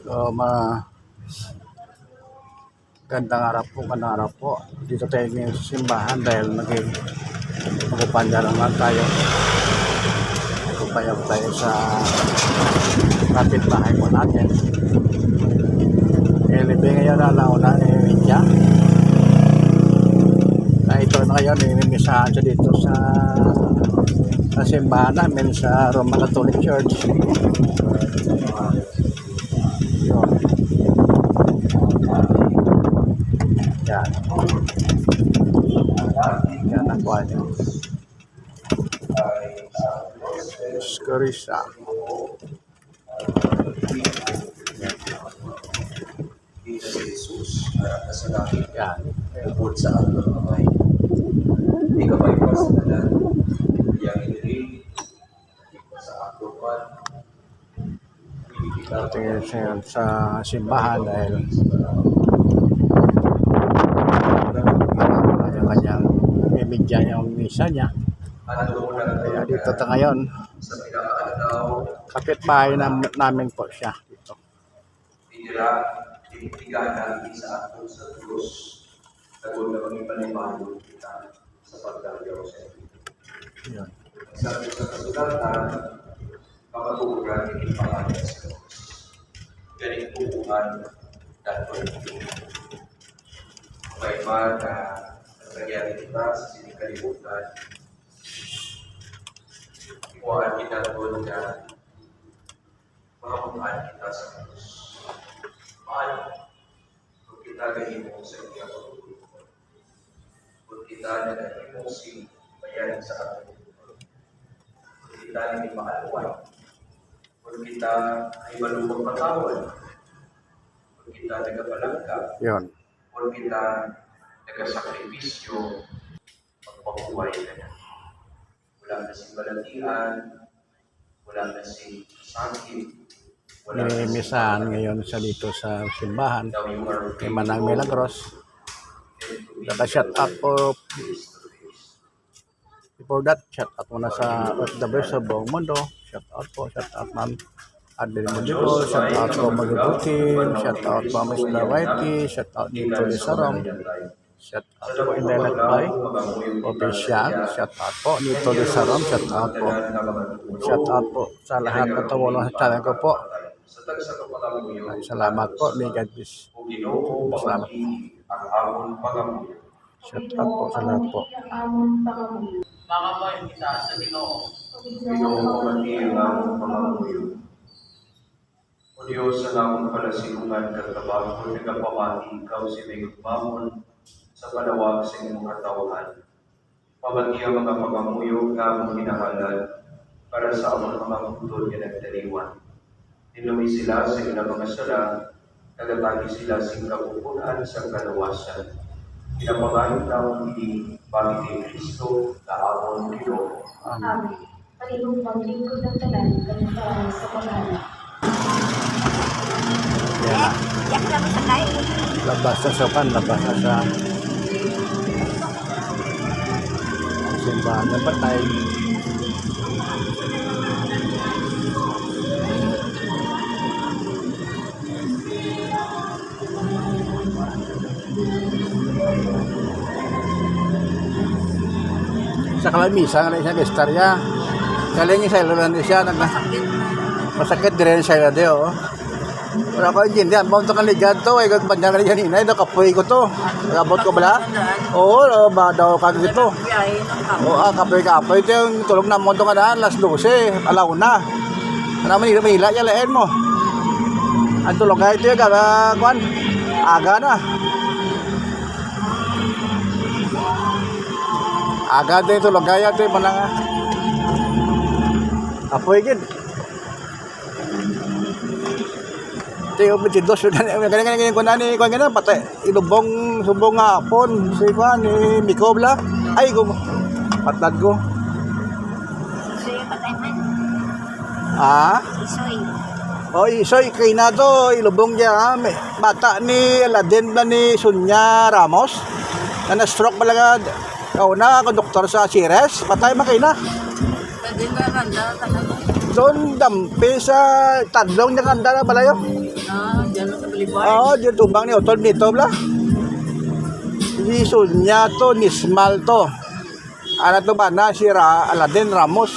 So, ma gandang araw po, gandang araw po. Dito tayo ngayon sa simbahan dahil naging magupanya naman tayo. Magupanya po tayo sa kapitbahay po natin. Eh, libi ngayon na nauna ni Lydia. Na ito na ngayon, inimisahan siya dito sa sa simbahan namin sa Roman Catholic Church. Yan. Yan ang buhay niya. Scarissa. Yan. bukod sa ating kamay. Hindi ka may pasadalan, iyang inilig, sa akupan, Tingin siya sa simbahan dahil ano yung kanyang misa niya. Ano mo na Kaya dito ta ngayon, pinakaalaw, kapitbahay nam namin po siya dito. tinira, tinitigan natin sa atin sa Diyos, tagod na mga panimayo kita sa pagdalaw sa iyo. Yun. Sabi sa kasulatan, kapaturan ng pangalan sa Diyos. Galing pupuhan at pagpupuhan. May man na nangyari kita sa sinikalimutan. Iwaan kita doon na makamukhaan kita sa Diyos. Mahal, kung kita ganin mo sa iyong pagpupuhan. Kung kita na ganin mo si bayan sa atin kung kita ay makaluway, kung kita ay malumang katawan, kung kita nagapalangka, Yun. kung kita nagasakripisyo, magpabuhay ka na. Wala na si balatian, wala na si sakit, Minimisahan ngayon siya dito sa simbahan. Kay Manang Milagros. be Naka-shut up po Before that, shout out muna sa OFW sa buong mundo. Shout out po, shout out ma'am Adel Mujibo, shout out po Magibutin, shout out po Miss Whitey, shout out dito ni Sarong, shout out po Indirect By, Official, shout out po dito ni Sarong, shout out po. Shout out po sa lahat ng tumulong sa channel ko po. Salamat po, may God bless. Salamat. ang pangamuyo. Shout out po sa lahat po. Makamoy kita sa Ginoo. Ginoo pamati ang amon pangamuyo. O Diyos, sa namon palasikungan katabago, nagapamati ikaw si may mamon sa panawag sa iyong katawan. Pamati ang mga pangamuyo nga mong hinahalal para sa amon mga putol nga nagdaliwan. Tinumi sila sa ilang mga sala, nagatagi sila sa kapupunan sa kalawasan. Pinapagayon taon hindi bakit ni Kristo na amon Ginoo. Amen. Amen. Palihog paglingkod ng tanan, kanipaan sa paghahanap. Yan na. Labas na sa pan, labas na sa simbahan ng patay. Sa kalamisa nga na isang istorya. Galing yung silo lang siya. Nag masakit din rin silo di oh. Wala ko hindi. Ang bawang kang ligad to. Ay, bandang na yan inay. Nakapoy ko to. Nagabot ko bala? Oo, oh, ba daw kag dito. Oo, ah, kapoy kapoy. Ito yung tulog na mo nga na. Las 12. Alaw na. Ano man hila mahila yan lain mo. Ang tulog nga ito yung kag kwan. Aga na. Aga din tulog kaya ito yung manang apoy gid. Ito yung pitidos yun. Ganyan ganyan ganyan ko na ni kung ganyan patay. Ilubong subong nga hapon. Si Juan ni Miko bla. Ay ko patad ko. Soy, patay man. Ah? Soy. Oy, soy kay na to ilubong niya ha. May bata ni Aladdin ba ni Sunya Ramos? Na na-stroke balaga Ikaw na, ako doktor sa Sires. Patay makay na. Ka na. Doon dampi sa tadlong niya kanda na balayo. Ah. Oo, yung tumbang ni Otol nito, bla. Hindi sunya to, nismal to. Ano to ba na, si Ra, Aladdin Ramos.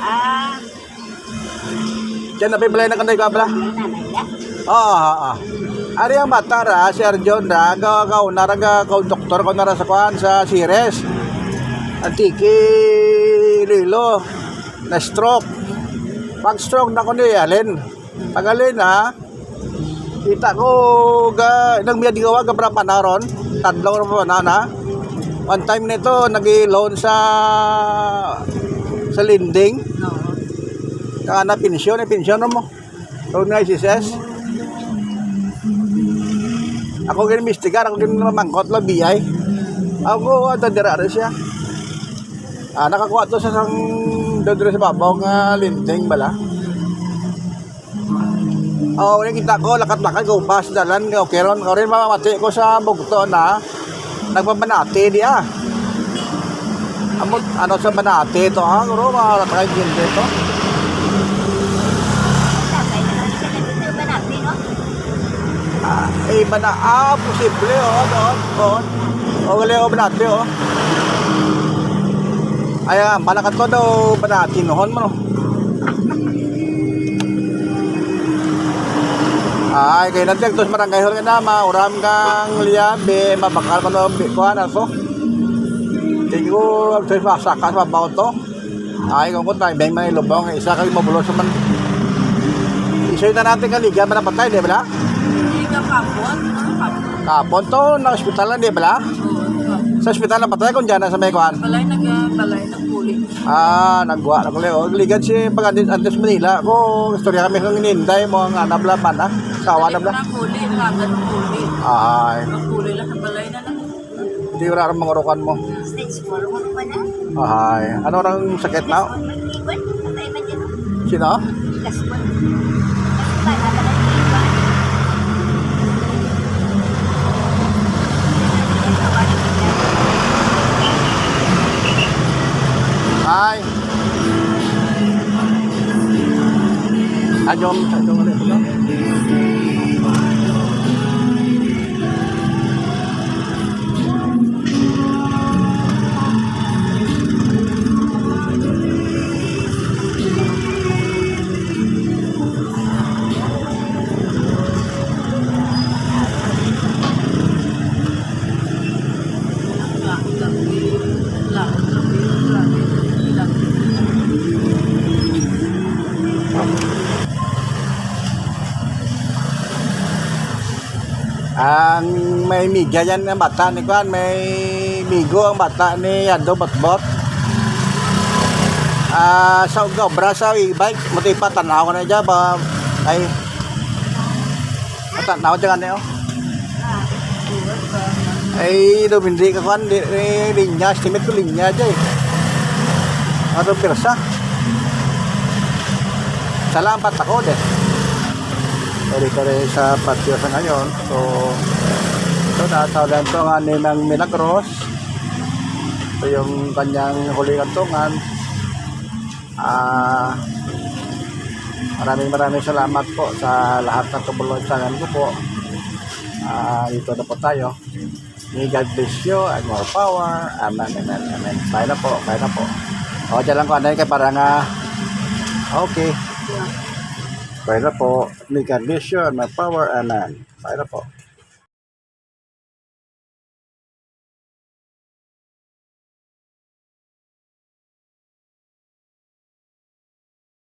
Ah, Diyan na pibelay na kanday ka, bla. Oo, oo, oo. Ari ang bata ra, si Arjon ra, ka na ra ka ka doktor ko na ra sa kuan sa Sires. Antiki Lilo na stroke. Pag stroke na ko ni Alin. Pag Alin ha, kita ko ga nang miya digawa ga pra panaron, tadlaw ra pa na na. One time nito nag-loan sa sa lending. No. Kaya na pensyon, eh, pensyon mo. Loan nga ICSS. Ako gini mistigar, ako gini mangkot lang biyay. Ako, ito dira rin siya. Ah, nakakuha to sa sang rin sa babaw nga linting bala. Oh, kita ko, lakat-lakat ko, pas dalan, okay ron, ko rin mamamati ko sa bugto na nagbabanati diya. Amot, ano sa banati to, ha? Guro, makaratay din dito. Ah, eh, bana, ah, posible, oh, doon, doon. O, gali, oh, banati, oh. Ay, ah, malakat ko daw, banati, nohon mo, no. Ay, kaya nanti, tos marangay hol ka na, mauram kang liyabe, mabakal ko na, kuhan, ako. Tingin ko, tos masakas, mabaw to. Ay, kung kung tayo, bang may lubong, isa kayo mabulos naman. Isoy na natin kaliga, manapatay, di ba na? Hindi ka kapon. Ano kapon? Kapon to, na-hospital lang, di ba? Kapon. Sa hospital na patay kung dyan na sa may kuhan. Balay nag balay ng puli. Ah, nagwa na ko leo. Ligan si pag antes, antes Manila. Ko, istorya kami kung ininday mo ang anabla pa na. Kawa na puli. Lagan ng puli. Ay, Ang puli lang sa balay na lang. hindi ko rin mangurukan mo. Stage 4 mo pa na. Ay, ano rang sakit na? Ba? Sino? Ba, natagal Ay. Ajom, ajom ulit. Ang may miga yan ng bata ni Kwan, may migo ang bata ni Yado Batbot. Ah, sa gobra sa e-bike, muti pa tanaw na dyan ba? Ay. Tanaw dyan ano ay do hindi ka kwan di di- linya estimate ko linya dyan ano pirsa? Salamat ako de Rin sa patio sa ngayon. So, ito nasawalan to nga ni ng Milagros. Ito yung kanyang huli kantungan. Ah, maraming maraming salamat po sa lahat ng tumulong ko po. Ah, dito na po tayo. May God bless you and more power. Amen, amen, amen. Kaya na po, kaya na po. O, dyan lang ko anay kay para nga okay. Kaya na po. May God bless you more power. Amen. Kaya na po.